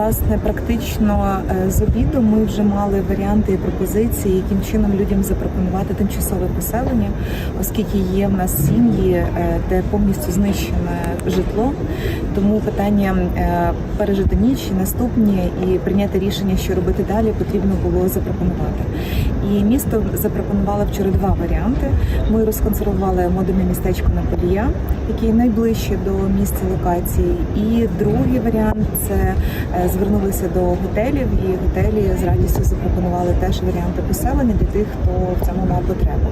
власне практично е, з обіду ми вже мали варіанти і пропозиції, яким чином людям запропонувати тимчасове поселення, оскільки є в нас сім'ї, е, де повністю знищене житло. Тому питання е, пережити ніч наступні і прийняти рішення, що робити далі, потрібно було запропонувати. І місто запропонувало вчора два варіанти. Ми розконсервували модульне містечко на Подія, який найближче до місця локації. І другий варіант це звернулися до готелів, і готелі з радістю запропонували теж варіанти поселення для тих, хто в цьому мав потребу.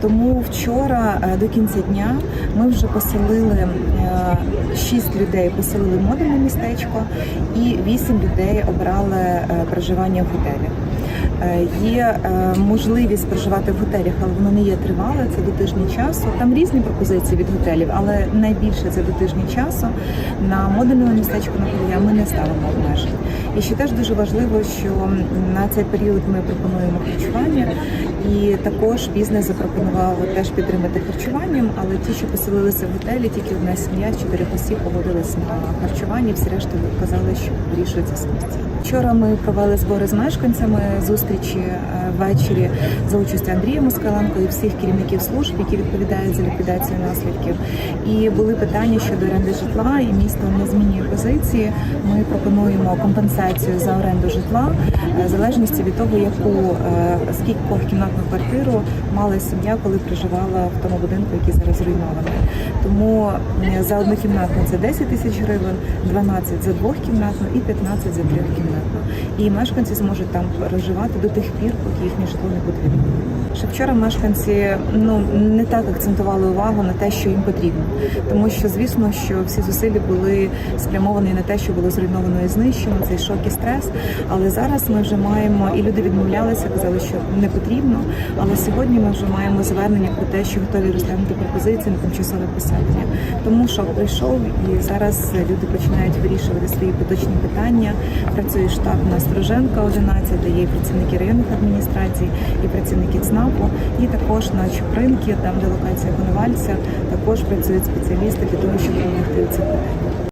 Тому вчора е, до кінця дня ми вже поселили е, шість людей, поселили модульне містечко, і вісім людей обрали е, проживання в готелі. Е, Є е, можливість проживати в готелях, але воно не є тривале. Це до тижні часу. Там різні пропозиції від готелів, але найбільше це до тижні часу. На модульному містечку на Подія ми не ставимо обмежень. І ще теж дуже важливо, що на цей період ми пропонуємо харчування, і також бізнес запропонував теж підтримати харчуванням. Але ті, що поселилися в готелі, тільки одна сім'я з чотирьох осіб погодились на харчування. Всі решта казали, що вирішується самостійно. Вчора ми провели збори з мешканцями зустрічі е, ввечері за участю Андрія Москаленко і всіх керівників служб, які відповідають за ліквідацію наслідків. І були питання щодо оренди житла, і місто не змінює позиції. Ми пропонуємо компенсацію за оренду житла е, в залежності від того, яку е, скільки кімнатну квартиру мала сім'я, коли проживала в тому будинку, який зараз зруйнований. Тому за однокімнатну це 10 тисяч гривень, 12 за двохкімнатну і 15 за трьохкімнатну. І мешканці зможуть там проживати до тих пір, поки їхнє житло не відновлено. Ще вчора мешканці ну не так акцентували увагу на те, що їм потрібно, тому що звісно, що всі зусилля були спрямовані на те, що було зруйновано і знищено цей шок і стрес. Але зараз ми вже маємо і люди відмовлялися, казали, що не потрібно. Але сьогодні ми вже маємо звернення про те, що готові розглянути пропозиції на тимчасове поселення. Тому шок прийшов, і зараз люди починають вирішувати свої поточні питання. Працює штаб на Строженка 11, де є працівники районних адміністрацій, і працівники ЦНАПу, і також на Чупринки, там де локація Конувальця, також працюють спеціалісти для того, щоб допомогти цих питаннях.